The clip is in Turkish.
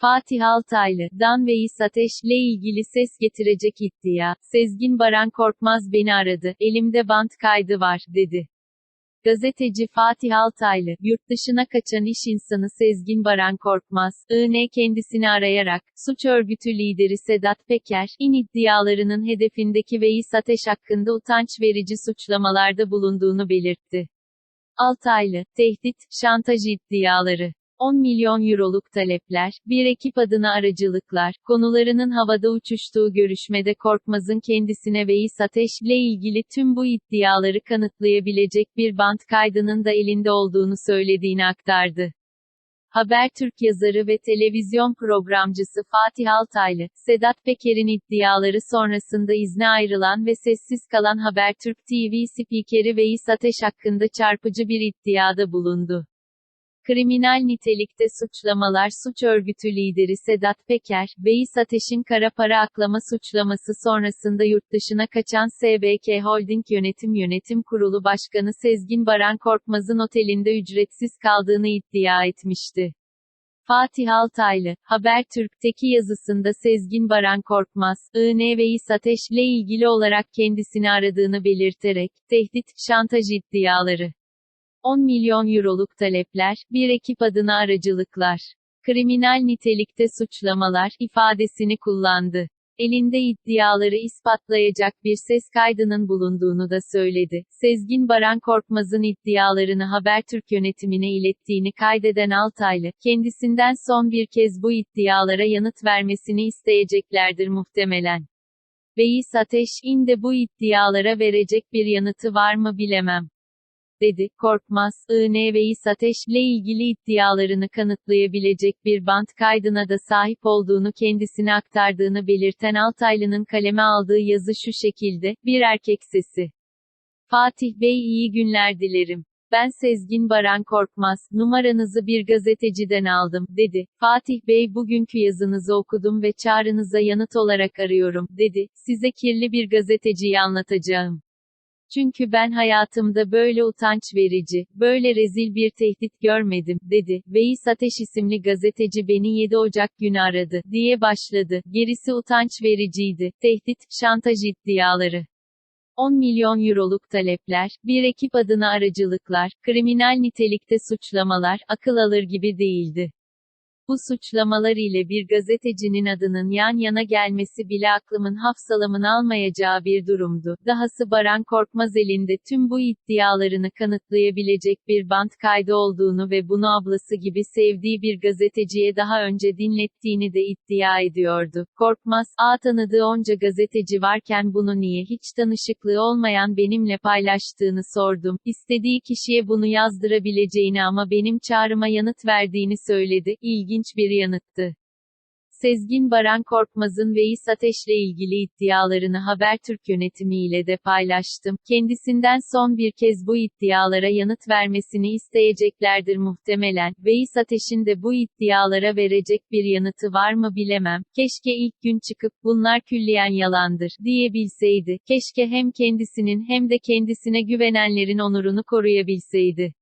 Fatih Altaylı, Dan ve İs Ateş'le ilgili ses getirecek iddia. Sezgin Baran Korkmaz beni aradı, elimde bant kaydı var, dedi. Gazeteci Fatih Altaylı, yurt dışına kaçan iş insanı Sezgin Baran Korkmaz, IN kendisini arayarak, suç örgütü lideri Sedat Peker, in iddialarının hedefindeki Veys Ateş hakkında utanç verici suçlamalarda bulunduğunu belirtti. Altaylı, tehdit, şantaj iddiaları. 10 milyon euroluk talepler, bir ekip adına aracılıklar, konularının havada uçuştuğu görüşmede Korkmaz'ın kendisine Veys Ateş'le ilgili tüm bu iddiaları kanıtlayabilecek bir bant kaydının da elinde olduğunu söylediğini aktardı. Habertürk yazarı ve televizyon programcısı Fatih Altaylı, Sedat Peker'in iddiaları sonrasında izne ayrılan ve sessiz kalan Habertürk TV spikeri Veys Ateş hakkında çarpıcı bir iddiada bulundu. Kriminal nitelikte suçlamalar suç örgütü lideri Sedat Peker, Veys Ateş'in kara para aklama suçlaması sonrasında yurt dışına kaçan SBK Holding Yönetim Yönetim Kurulu Başkanı Sezgin Baran Korkmaz'ın otelinde ücretsiz kaldığını iddia etmişti. Fatih Altaylı, Habertürk'teki yazısında Sezgin Baran Korkmaz, IN Veys Ateş'le ilgili olarak kendisini aradığını belirterek, tehdit, şantaj iddiaları 10 milyon euroluk talepler, bir ekip adına aracılıklar, kriminal nitelikte suçlamalar ifadesini kullandı. Elinde iddiaları ispatlayacak bir ses kaydının bulunduğunu da söyledi. Sezgin Baran Korkmaz'ın iddialarını Habertürk yönetimine ilettiğini kaydeden Altaylı, kendisinden son bir kez bu iddialara yanıt vermesini isteyeceklerdir muhtemelen. Veys Ateş, inde bu iddialara verecek bir yanıtı var mı bilemem dedi, Korkmaz, IN Veys Ateş'le ilgili iddialarını kanıtlayabilecek bir bant kaydına da sahip olduğunu kendisine aktardığını belirten Altaylı'nın kaleme aldığı yazı şu şekilde, bir erkek sesi. Fatih Bey iyi günler dilerim. Ben Sezgin Baran Korkmaz, numaranızı bir gazeteciden aldım, dedi. Fatih Bey bugünkü yazınızı okudum ve çağrınıza yanıt olarak arıyorum, dedi. Size kirli bir gazeteciyi anlatacağım. Çünkü ben hayatımda böyle utanç verici, böyle rezil bir tehdit görmedim, dedi. Veys Ateş isimli gazeteci beni 7 Ocak günü aradı, diye başladı. Gerisi utanç vericiydi. Tehdit, şantaj iddiaları. 10 milyon euroluk talepler, bir ekip adına aracılıklar, kriminal nitelikte suçlamalar, akıl alır gibi değildi. Bu suçlamalar ile bir gazetecinin adının yan yana gelmesi bile aklımın hafsalamın almayacağı bir durumdu. Dahası Baran Korkmaz elinde tüm bu iddialarını kanıtlayabilecek bir bant kaydı olduğunu ve bunu ablası gibi sevdiği bir gazeteciye daha önce dinlettiğini de iddia ediyordu. Korkmaz, a tanıdığı onca gazeteci varken bunu niye hiç tanışıklığı olmayan benimle paylaştığını sordum. İstediği kişiye bunu yazdırabileceğini ama benim çağrıma yanıt verdiğini söyledi. İlginç bir yanıttı. Sezgin Baran Korkmaz'ın Veys Ateş'le ilgili iddialarını Habertürk yönetimiyle de paylaştım. Kendisinden son bir kez bu iddialara yanıt vermesini isteyeceklerdir muhtemelen. Veys Ateş'in de bu iddialara verecek bir yanıtı var mı bilemem. Keşke ilk gün çıkıp bunlar külliyen yalandır diyebilseydi. Keşke hem kendisinin hem de kendisine güvenenlerin onurunu koruyabilseydi.